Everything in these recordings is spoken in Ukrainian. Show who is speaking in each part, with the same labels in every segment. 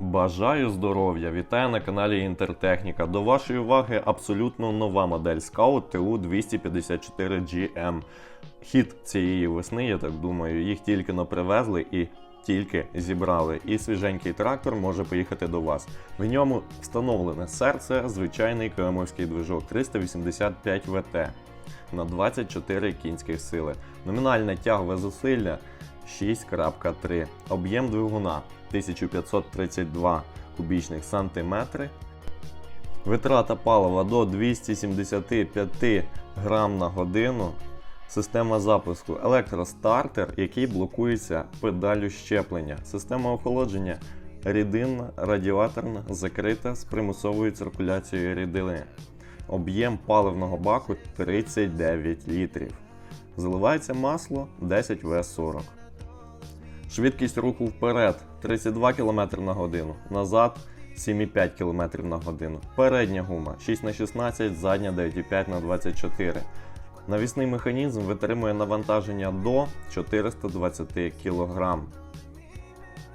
Speaker 1: Бажаю здоров'я! Вітаю на каналі Інтертехніка. До вашої уваги абсолютно нова модель Scout TU254GM. Хід цієї весни, я так думаю, їх тільки но привезли і тільки зібрали. І свіженький трактор може поїхати до вас. В ньому встановлене серце, звичайний кремовський движок 385 ВТ на 24 кінських сили. Номінальне тягове зусилля 6.3. Об'єм двигуна 1532 кубічних сантиметри. Витрата палива до 275 грам на годину. Система запуску електростартер, який блокується педалю щеплення. Система охолодження рідинна, радіаторна, закрита з примусовою циркуляцією рідини. Об'єм паливного баку 39 літрів. Заливається масло 10 В40. Швидкість руху вперед 32 км на годину, назад 7,5 км на годину. Передня гума 6х16, задня 9,5 на 24 Навісний механізм витримує навантаження до 420 кг.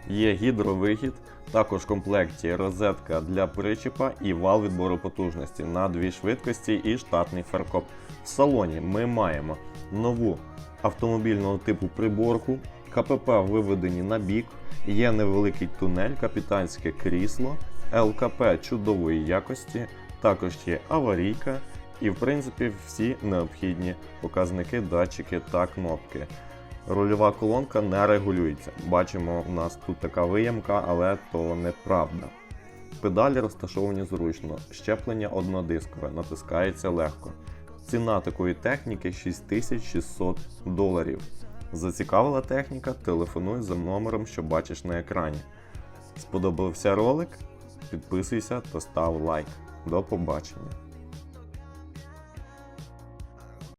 Speaker 1: Є гідровихід, також в комплекті розетка для причіпа і вал відбору потужності на дві швидкості і штатний фаркоп. В салоні ми маємо нову автомобільного типу приборку, КПП виведені на бік, є невеликий тунель, капітанське крісло, ЛКП чудової якості, також є аварійка і, в принципі, всі необхідні показники, датчики та кнопки. Рульова колонка не регулюється. Бачимо, у нас тут така виямка, але то неправда. Педалі розташовані зручно, щеплення однодискове, натискається легко. Ціна такої техніки 6600 доларів. Зацікавила техніка? Телефонуй за номером, що бачиш на екрані. Сподобався ролик? Підписуйся та став лайк. До побачення!